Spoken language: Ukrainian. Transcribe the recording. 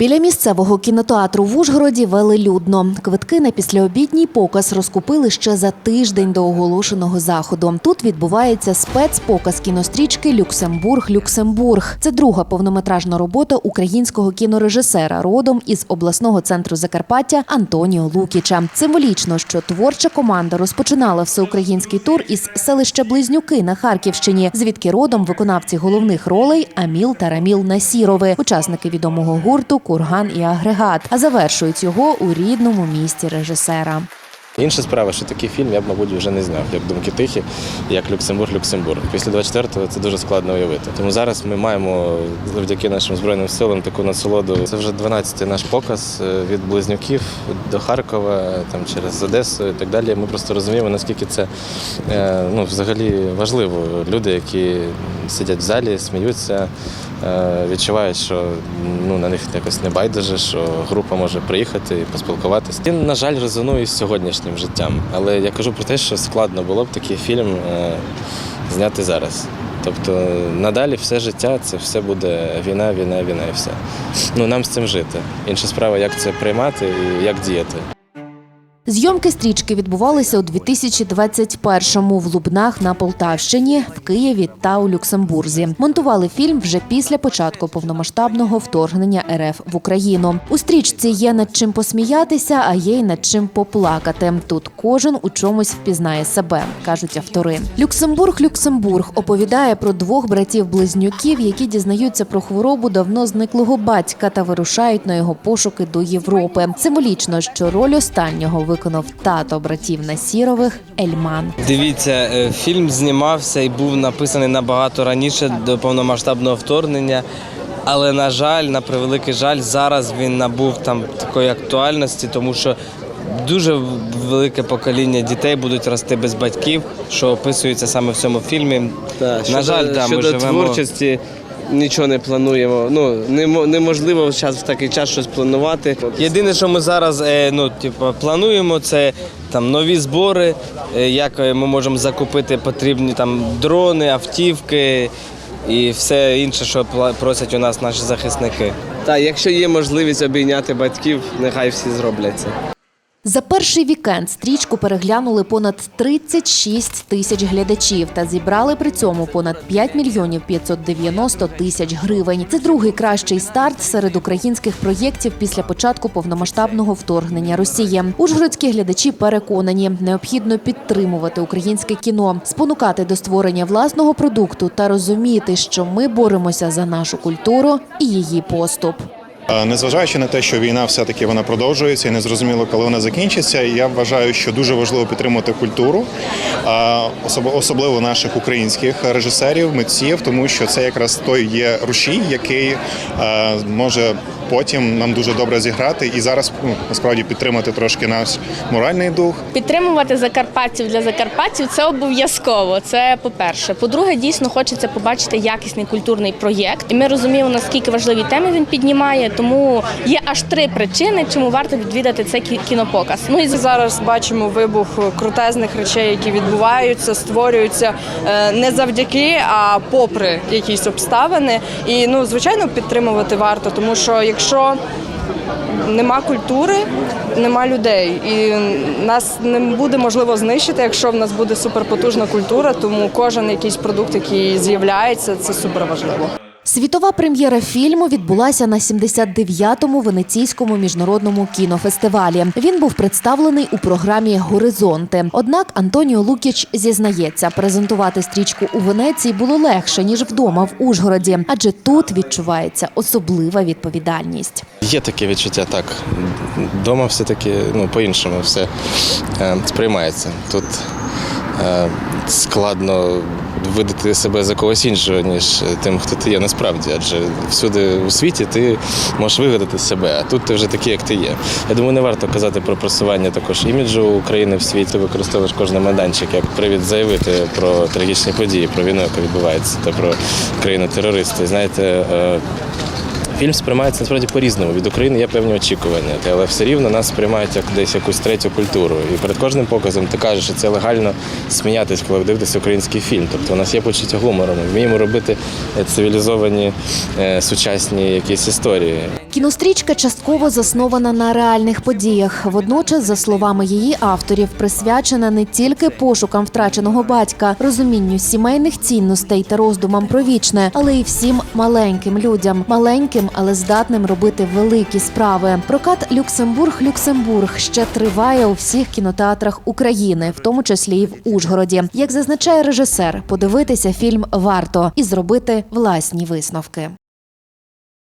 Біля місцевого кінотеатру в Ужгороді велелюдно. Квитки на післяобідній показ розкупили ще за тиждень до оголошеного заходу. Тут відбувається спецпоказ кінострічки Люксембург Люксембург. Це друга повнометражна робота українського кінорежисера родом із обласного центру Закарпаття Антоніо Лукіча. Символічно, що творча команда розпочинала всеукраїнський тур із селища Близнюки на Харківщині, звідки родом виконавці головних ролей Аміл та Раміл Насірови, учасники відомого гурту Курган і агрегат. А завершують його у рідному місті режисера. Інша справа, що такий фільм я б, мабуть, вже не зняв, як думки тихі, як Люксембург, Люксембург. Після 24-го це дуже складно уявити. Тому зараз ми маємо завдяки нашим збройним силам таку насолоду. Це вже 12-й наш показ е, від близнюків до Харкова, там через Одесу і так далі. Ми просто розуміємо, наскільки це е, ну, взагалі важливо. Люди, які сидять в залі, сміються. Е, Відчувають, що ну на них якось не байдуже, що група може приїхати і поспілкуватися. Він, на жаль, резонує з сьогоднішнім життям. Але я кажу про те, що складно було б такий фільм е, зняти зараз. Тобто надалі все життя це все буде війна, війна, війна і все. Ну нам з цим жити. Інша справа, як це приймати і як діяти. Зйомки стрічки відбувалися у 2021-му в Лубнах на Полтавщині, в Києві та у Люксембурзі. Монтували фільм вже після початку повномасштабного вторгнення РФ в Україну. У стрічці є над чим посміятися, а є й над чим поплакати. Тут кожен у чомусь впізнає себе, кажуть автори. Люксембург Люксембург оповідає про двох братів-близнюків, які дізнаються про хворобу давно зниклого батька та вирушають на його пошуки до Європи. Символічно, що роль останнього виконав тато братів Насірових Ельман. Дивіться, е, фільм знімався і був написаний набагато раніше до повномасштабного вторгнення. Але на жаль, на превеликий жаль, зараз він набув там такої актуальності, тому що дуже велике покоління дітей будуть рости без батьків, що описується саме в цьому фільмі. Так, на щодо- жаль, да, ми живемо. творчості нічого не плануємо. Ну немо- неможливо зараз в такий час щось планувати. Єдине, що ми зараз е, ну, типу, плануємо, це там нові збори, е, як е, ми можемо закупити потрібні там дрони, автівки і все інше, що просять у нас наші захисники. Та якщо є можливість обійняти батьків, нехай всі зроблять це. За перший вікенд стрічку переглянули понад 36 тисяч глядачів та зібрали при цьому понад 5 мільйонів 590 тисяч гривень. Це другий кращий старт серед українських проєктів після початку повномасштабного вторгнення Росії. Ужгородські глядачі переконані, необхідно підтримувати українське кіно, спонукати до створення власного продукту та розуміти, що ми боремося за нашу культуру і її поступ. Е, Незважаючи на те, що війна все-таки вона продовжується і незрозуміло, коли вона закінчиться, я вважаю, що дуже важливо підтримувати культуру, а, особливо наших українських режисерів, митців, тому що це якраз той є рушій, який е, може потім нам дуже добре зіграти і зараз ну, насправді підтримати трошки наш моральний дух. Підтримувати закарпатців для закарпатців це обов'язково. Це по-перше. По-друге, дійсно хочеться побачити якісний культурний проєкт, і ми розуміємо, наскільки важливі теми він піднімає. Тому є аж три причини, чому варто відвідати цей кі- кінопоказ. Ну і Ми зараз бачимо вибух крутезних речей, які відбуваються, створюються е, не завдяки, а попри якісь обставини. І ну, звичайно, підтримувати варто, тому що якщо нема культури, нема людей, і нас не буде можливо знищити, якщо в нас буде суперпотужна культура. Тому кожен якийсь продукт, який з'являється, це супер важливо. Світова прем'єра фільму відбулася на 79-му венеційському міжнародному кінофестивалі. Він був представлений у програмі Горизонти. Однак Антоніо Лукіч зізнається, презентувати стрічку у Венеції було легше ніж вдома в Ужгороді, адже тут відчувається особлива відповідальність. Є таке відчуття, так. Дома все-таки ну, по-іншому все е, сприймається. Тут е, складно видати себе за когось іншого, ніж тим, хто ти є насправді. Адже всюди у світі ти можеш вигадати себе, а тут ти вже такий, як ти є. Я думаю, не варто казати про просування також іміджу України в світі. Використовуєш кожен майданчик як привід заявити про трагічні події, про війну, яка відбувається, та про країну терористи. Знаєте, е, Фільм сприймається насправді по-різному. Від України є певні очікування, але все рівно нас сприймають як десь якусь третю культуру. І перед кожним показом ти кажеш, що це легально сміятись, коли дивитися український фільм. Тобто у нас є почуття гумору. Ми вміємо робити е, цивілізовані е, сучасні якісь історії. Кінострічка частково заснована на реальних подіях. Водночас, за словами її авторів, присвячена не тільки пошукам втраченого батька, розумінню сімейних цінностей та роздумам про вічне, але й всім маленьким людям, маленьким, але здатним робити великі справи. Прокат Люксембург Люксембург ще триває у всіх кінотеатрах України, в тому числі і в Ужгороді. Як зазначає режисер, подивитися фільм варто і зробити власні висновки.